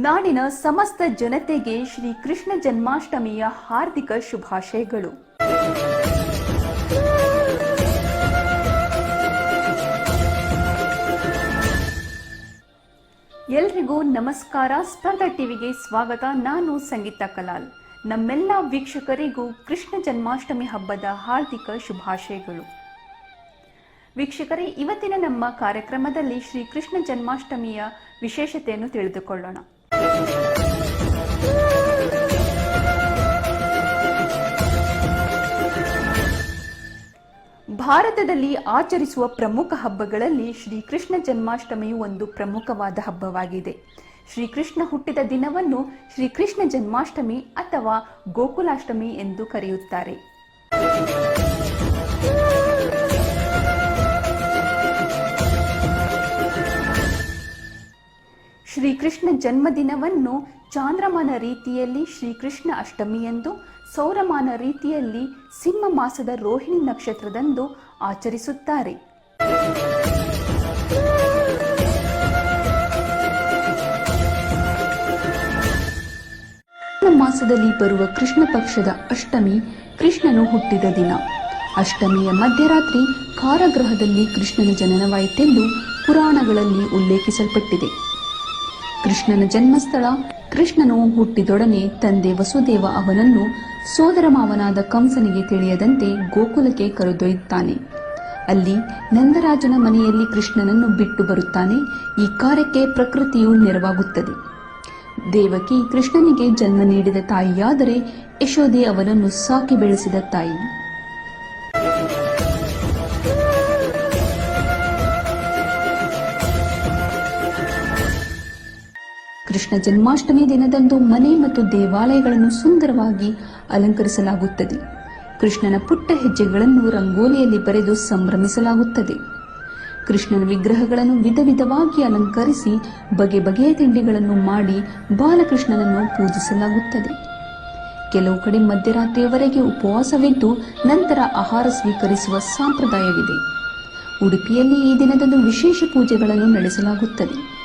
ನಾಡಿನ ಸಮಸ್ತ ಜನತೆಗೆ ಶ್ರೀ ಕೃಷ್ಣ ಜನ್ಮಾಷ್ಟಮಿಯ ಹಾರ್ದಿಕ ಶುಭಾಶಯಗಳು. ಎಲ್ರಿಗೂ ನಮಸ್ಕಾರ. ಸ್ಪರ್ಧಾ ಟಿವಿಗೆ ಸ್ವಾಗತ. ನಾನು ಸಂಗೀತ ಕಲಾಲ್. ನಮ್ಮೆಲ್ಲ ವೀಕ್ಷಕರಿಗೂ ಕೃಷ್ಣ ಜನ್ಮಾಷ್ಟಮಿ ಹಬ್ಬದ ಹಾರ್ದಿಕ ಶುಭಾಶಯಗಳು. ವೀಕ್ಷಕರೇ, ಇವತ್ತಿನ ನಮ್ಮ ಕಾರ್ಯಕ್ರಮದಲ್ಲಿ ಶ್ರೀ ಕೃಷ್ಣ ಜನ್ಮಾಷ್ಟಮಿಯ ವಿಶೇಷತೆಯನ್ನು ತಿಳಿದುಕೊಳ್ಳೋಣ. ಭಾರತದಲ್ಲಿ ಆಚರಿಸುವ ಪ್ರಮುಖ ಹಬ್ಬಗಳಲ್ಲಿ ಶ್ರೀಕೃಷ್ಣ ಜನ್ಮಾಷ್ಟಮಿಯು ಒಂದು ಪ್ರಮುಖವಾದ ಹಬ್ಬವಾಗಿದೆ. ಶ್ರೀಕೃಷ್ಣ ಹುಟ್ಟಿದ ದಿನವನ್ನು ಶ್ರೀಕೃಷ್ಣ ಜನ್ಮಾಷ್ಟಮಿ ಅಥವಾ ಗೋಕುಲಾಷ್ಟಮಿ ಎಂದು ಕರೆಯುತ್ತಾರೆ. ಶ್ರೀಕೃಷ್ಣ ಜನ್ಮದಿನವನ್ನು ಚಾಂದ್ರಮಾನ ರೀತಿಯಲ್ಲಿ ಶ್ರೀಕೃಷ್ಣ ಅಷ್ಟಮಿಯಂದು ಸೌರಮಾನ ರೀತಿಯಲ್ಲಿ ಸಿಂಹ ಮಾಸದ ರೋಹಿಣಿ ನಕ್ಷತ್ರದಂದು ಆಚರಿಸುತ್ತಾರೆ. ಮಾಸದಲ್ಲಿ ಬರುವ ಕೃಷ್ಣ ಪಕ್ಷದ ಅಷ್ಟಮಿ ಕೃಷ್ಣನು ಹುಟ್ಟಿದ ದಿನ. ಅಷ್ಟಮಿಯ ಮಧ್ಯರಾತ್ರಿ ಕಾರಾಗೃಹದಲ್ಲಿ ಕೃಷ್ಣನ ಜನನವಾಯಿತೆಂದು ಪುರಾಣಗಳಲ್ಲಿ ಉಲ್ಲೇಖಿಸಲ್ಪಟ್ಟಿದೆ. ಕೃಷ್ಣನ ಜನ್ಮಸ್ಥಳ, ಕೃಷ್ಣನು ಹುಟ್ಟಿದೊಡನೆ ತಂದೆ ವಸುದೇವ ಅವನನ್ನು ಸೋದರ ಮಾವನಾದ ಕಂಸನಿಗೆ ತಿಳಿಯದಂತೆ ಗೋಕುಲಕ್ಕೆ ಕರೆದೊಯ್ಯುತ್ತಾನೆ. ಅಲ್ಲಿ ನಂದರಾಜನ ಮನೆಯಲ್ಲಿ ಕೃಷ್ಣನನ್ನು ಬಿಟ್ಟು ಬರುತ್ತಾನೆ. ಈ ಕಾರ್ಯಕ್ಕೆ ಪ್ರಕೃತಿಯು ನೆರವಾಗುತ್ತದೆ. ದೇವಕಿ ಕೃಷ್ಣನಿಗೆ ಜನ್ಮ ನೀಡಿದ ತಾಯಿಯಾದರೆ ಯಶೋದೆ ಅವನನ್ನು ಸಾಕಿ ಬೆಳೆಸಿದ ತಾಯಿ. ಕೃಷ್ಣ ಜನ್ಮಾಷ್ಟಮಿ ದಿನದಂದು ಮನೆ ಮತ್ತು ದೇವಾಲಯಗಳನ್ನು ಸುಂದರವಾಗಿ ಅಲಂಕರಿಸಲಾಗುತ್ತದೆ. ಕೃಷ್ಣನ ಪುಟ್ಟ ಹೆಜ್ಜೆಗಳನ್ನು ರಂಗೋಲಿಯಲ್ಲಿ ಬರೆದು ಸಂಭ್ರಮಿಸಲಾಗುತ್ತದೆ. ಕೃಷ್ಣನ ವಿಗ್ರಹಗಳನ್ನು ವಿಧ ವಿಧವಾಗಿ ಅಲಂಕರಿಸಿ ಬಗೆ ಬಗೆಯ ತಿಂಡಿಗಳನ್ನು ಮಾಡಿ ಬಾಲಕೃಷ್ಣನನ್ನು ಪೂಜಿಸಲಾಗುತ್ತದೆ. ಕೆಲವು ಕಡೆ ಮಧ್ಯರಾತ್ರಿಯವರೆಗೆ ಉಪವಾಸವಿದ್ದು ನಂತರ ಆಹಾರ ಸ್ವೀಕರಿಸುವ ಸಂಪ್ರದಾಯವಿದೆ. ಉಡುಪಿಯಲ್ಲಿ ಈ ದಿನದಂದು ವಿಶೇಷ ಪೂಜೆಗಳನ್ನು ನಡೆಸಲಾಗುತ್ತದೆ.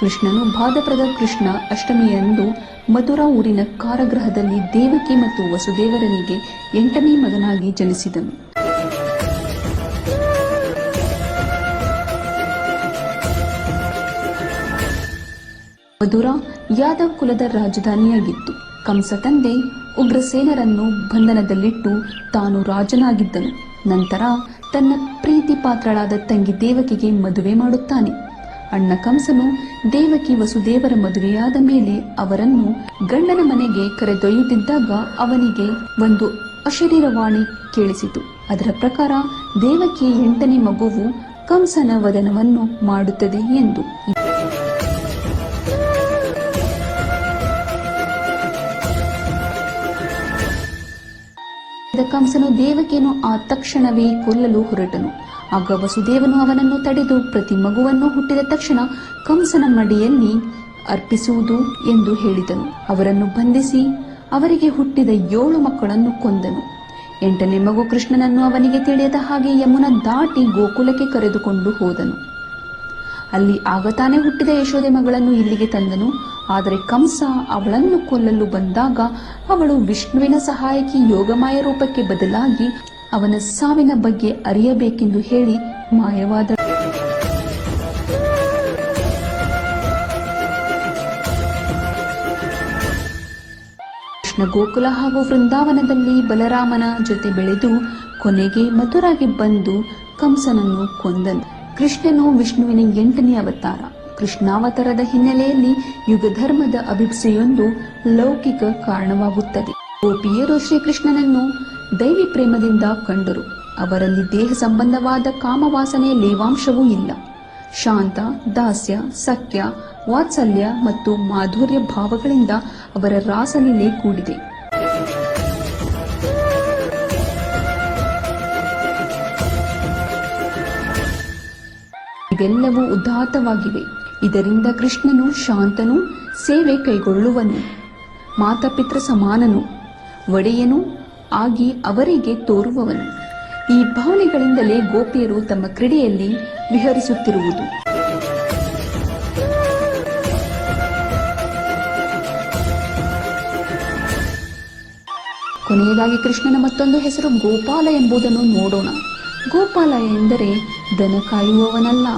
ಕೃಷ್ಣನು ಭಾದಪ್ರದ ಕೃಷ್ಣ ಅಷ್ಟಮಿಯಂದು ಮಧುರಾ ಊರಿನ ಕಾರಾಗೃಹದಲ್ಲಿ ದೇವಕಿ ಮತ್ತು ವಸುದೇವರನಿಗೆ ಎಂಟನೇ ಮಗನಾಗಿ ಜನಿಸಿದನು. ಮಧುರಾ ಯಾದವ್ ಕುಲದ ರಾಜಧಾನಿಯಾಗಿತ್ತು. ಕಂಸ ತಂದೆ ಉಗ್ರಸೇನರನ್ನು ಬಂಧನದಲ್ಲಿಟ್ಟು ತಾನು ರಾಜನಾಗಿದ್ದನು. ನಂತರ ತನ್ನ ಪ್ರೀತಿ ಪಾತ್ರಳಾದ ತಂಗಿ ದೇವಕಿಗೆ ಮದುವೆ ಮಾಡುತ್ತಾನೆ. ಅಣ್ಣ ಕಂಸನು ದೇವಕಿ ವಸುದೇವರ ಮದುವೆಯಾದ ಮೇಲೆ ಅವರನ್ನು ಗಂಡನ ಮನೆಗೆ ಕರೆದೊಯ್ಯುತ್ತಿದ್ದಾಗ ಅವನಿಗೆ ಒಂದು ಅಶರೀರವಾಣಿ ಕೇಳಿಸಿತು. ಅದರ ಪ್ರಕಾರ ದೇವಕಿಯ ಎಂಟನೇ ಮಗುವು ಕಂಸನ ವದನವನ್ನು ಮಾಡುತ್ತದೆ ಎಂದು ಕಂಸನು ದೇವಕಿಯನ್ನು ಆ ತಕ್ಷಣವೇ ಕೊಲ್ಲಲು ಹೊರಟನು. ಆಗ ವಸುದೇವನು ಅವನನ್ನು ತಡೆದು ಪ್ರತಿ ಮಗುವನ್ನು ಹುಟ್ಟಿದ ತಕ್ಷಣ ಕಂಸನ ಮಡಿಯಲ್ಲಿ ಅರ್ಪಿಸುವುದು ಎಂದು ಹೇಳಿದನು. ಅವರನ್ನು ಬಂಧಿಸಿ ಅವರಿಗೆ ಹುಟ್ಟಿದ ಏಳು ಮಕ್ಕಳನ್ನು ಕೊಂದನು. ಎಂಟನೇ ಮಗು ಕೃಷ್ಣನನ್ನು ಅವನಿಗೆ ತಿಳಿಯದ ಹಾಗೆ ಯಮುನ ದಾಟಿ ಗೋಕುಲಕ್ಕೆ ಕರೆದುಕೊಂಡು ಹೋದನು. ಅಲ್ಲಿ ಆಗ ತಾನೇ ಹುಟ್ಟಿದ ಯಶೋದೆ ಮಗಳನ್ನು ಇಲ್ಲಿಗೆ ತಂದನು. ಆದರೆ ಕಂಸ ಅವಳನ್ನು ಕೊಲ್ಲಲು ಬಂದಾಗ ಅವಳು ವಿಷ್ಣುವಿನ ಸಹಾಯಕಿ ಯೋಗಮಾಯ ರೂಪಕ್ಕೆ ಬದಲಾಗಿ ಅವನ ಸಾವಿನ ಬಗ್ಗೆ ಅರಿಯಬೇಕೆಂದು ಹೇಳಿ ಮಾಯವಾದ ಗೋಕುಲ ಹಾಗೂ ವೃಂದಾವನದಲ್ಲಿ ಬಲರಾಮನ ಜೊತೆ ಬೆಳೆದು ಕೊನೆಗೆ ಮಥುರಾಗೆ ಬಂದು ಕಂಸನನ್ನು ಕೊಂದನು. ಕೃಷ್ಣನು ವಿಷ್ಣುವಿನ ಎಂಟನೇ ಅವತಾರ. ಕೃಷ್ಣಾವತಾರದ ಹಿನ್ನೆಲೆಯಲ್ಲಿ ಯುಗಧರ್ಮದ ಅಭಿಪ್ಸೆಯೊಂದು ಲೌಕಿಕ ಕಾರಣವಾಗುತ್ತದೆ. ಗೋಪಿಯರು ಶ್ರೀಕೃಷ್ಣನನ್ನು ದೈವಿ ಪ್ರೇಮದಿಂದ ಕಂಡರು. ಅವರಲ್ಲಿ ದೇಹ ಸಂಬಂಧವಾದ ಕಾಮವಾಸನೆ ಲೇವಾಂಶವೂ ಇಲ್ಲ. ಶಾಂತ, ದಾಸ್ಯ, ಸಖ್ಯ, ವಾತ್ಸಲ್ಯ ಮತ್ತು ಮಾಧುರ್ಯ ಭಾವಗಳಿಂದ ಅವರ ರಾಸಲೀಲೆ ಕೂಡಿದೆ. ಇವೆಲ್ಲವೂ ಉದಾತ್ತವಾಗಿವೆ. ಇದರಿಂದ ಕೃಷ್ಣನು ಶಾಂತನು, ಸೇವೆ ಕೈಗೊಳ್ಳುವನು ಮಾತಾಪಿತೃ ಸಮಾನನು, ಒಡೆಯನು ಆಗಿ ಅವರಿಗೆ ತೋರುವವನು. ಈ ಭಾವನೆಗಳಿಂದಲೇ ಗೋಪಿಯರು ತಮ್ಮ ಕ್ರೀಡೆಯಲ್ಲಿ ವಿಹರಿಸುತ್ತಿರುವುದು. ಕೊನೆಯದಾಗಿ ಕೃಷ್ಣನ ಮತ್ತೊಂದು ಹೆಸರು ಗೋಪಾಲ ಎಂಬುದನ್ನು ನೋಡೋಣ. ಗೋಪಾಲ ಎಂದರೆ ದನ ಕಾಯುವವನಲ್ಲ,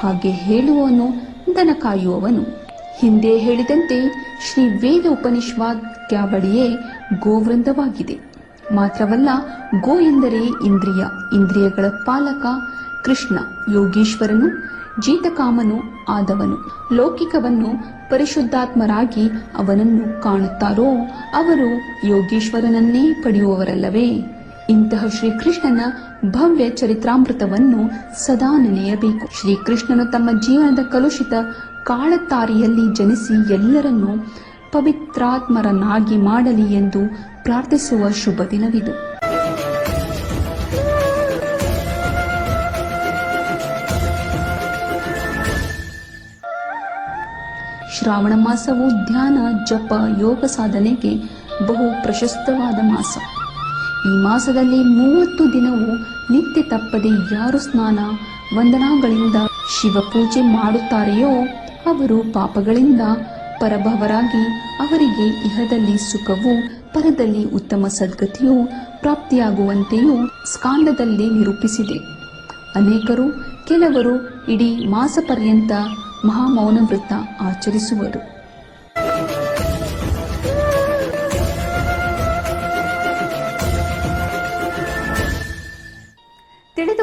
ಹಾಗೆ ಹೇಳುವವನು ದನ ಕಾಯುವವನು. ಹಿಂದೆ ಹೇಳಿದಂತೆ ಶ್ರೀ ವೇದ ಉಪನಿಷವಾಕ್ಯಾವಳಿಯೇ ಗೋವೃಂದವಾಗಿದೆ. ಮಾತ್ರವಲ್ಲ, ಗೋ ಎಂದರೆ ಇಂದ್ರಿಯ, ಇಂದ್ರಿಯಗಳ ಪಾಲಕ ಕೃಷ್ಣ ಯೋಗೀಶ್ವರನು, ಜೀತಕಾಮನು ಆದವನು. ಲೌಕಿಕವನ್ನು ಪರಿಶುದ್ಧಾತ್ಮರಾಗಿ ಅವನನ್ನು ಕಾಣುತ್ತಾರೋ, ಅವರು ಯೋಗೀಶ್ವರನನ್ನೇ ಪಡೆಯುವವರಲ್ಲವೇ? ಇಂತಹ ಶ್ರೀಕೃಷ್ಣನ ಭವ್ಯ ಚರಿತ್ರಾಮೃತವನ್ನು ಸದಾ ನೆನೆಯಬೇಕು. ಶ್ರೀಕೃಷ್ಣನು ತಮ್ಮ ಜೀವನದ ಕಲುಷಿತ ಕಾಳತಾರಿಯಲ್ಲಿ ಜನಿಸಿ ಎಲ್ಲರನ್ನೂ ಪವಿತ್ರಾತ್ಮರನ್ನಾಗಿ ಮಾಡಲಿ ಎಂದು ಪ್ರಾರ್ಥಿಸುವ ಶುಭ ದಿನವಿದು. ಶ್ರಾವಣ ಮಾಸವು ಧ್ಯಾನ, ಜಪ, ಯೋಗ ಸಾಧನೆಗೆ ಬಹು ಪ್ರಶಸ್ತವಾದ ಮಾಸ. ಈ ಮಾಸದಲ್ಲಿ ಮೂವತ್ತು ದಿನವೂ ನಿತ್ಯ ತಪ್ಪದೆ ಯಾರು ಸ್ನಾನ, ವಂದನಾಗಳಿಂದ ಶಿವಪೂಜೆ ಮಾಡುತ್ತಾರೆಯೋ ಅವರು ಪಾಪಗಳಿಂದ ಪರಭವರಾಗಿ ಅವರಿಗೆ ಇಹದಲ್ಲಿ ಸುಖವು, ಪರದಲ್ಲಿ ಉತ್ತಮ ಸದ್ಗತಿಯು ಪ್ರಾಪ್ತಿಯಾಗುವಂತೆಯೂ ಸ್ಕಾಂಡದಲ್ಲಿ ನಿರೂಪಿಸಿದೆ. ಅನೇಕರು, ಕೆಲವರು ಇಡೀ ಮಾಸ ಪರ್ಯಂತ ಮಹಾಮೌನ ವೃತ್ತ ಆಚರಿಸುವರು.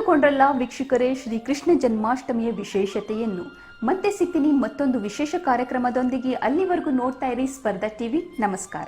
ತಿಳಿದುಕೊಂಡ್ರಲ್ಲ ವೀಕ್ಷಕರೇ ಶ್ರೀ ಕೃಷ್ಣ ಜನ್ಮಾಷ್ಟಮಿಯ ವಿಶೇಷತೆಯನ್ನು. ಮತ್ತೆ ಸಿಗ್ತೀನಿ ಮತ್ತೊಂದು ವಿಶೇಷ ಕಾರ್ಯಕ್ರಮದೊಂದಿಗೆ. ಅಲ್ಲಿವರೆಗೂ ನೋಡ್ತಾ ಇರಿ ಸ್ಪರ್ಧಾ ಟಿವಿ. ನಮಸ್ಕಾರ.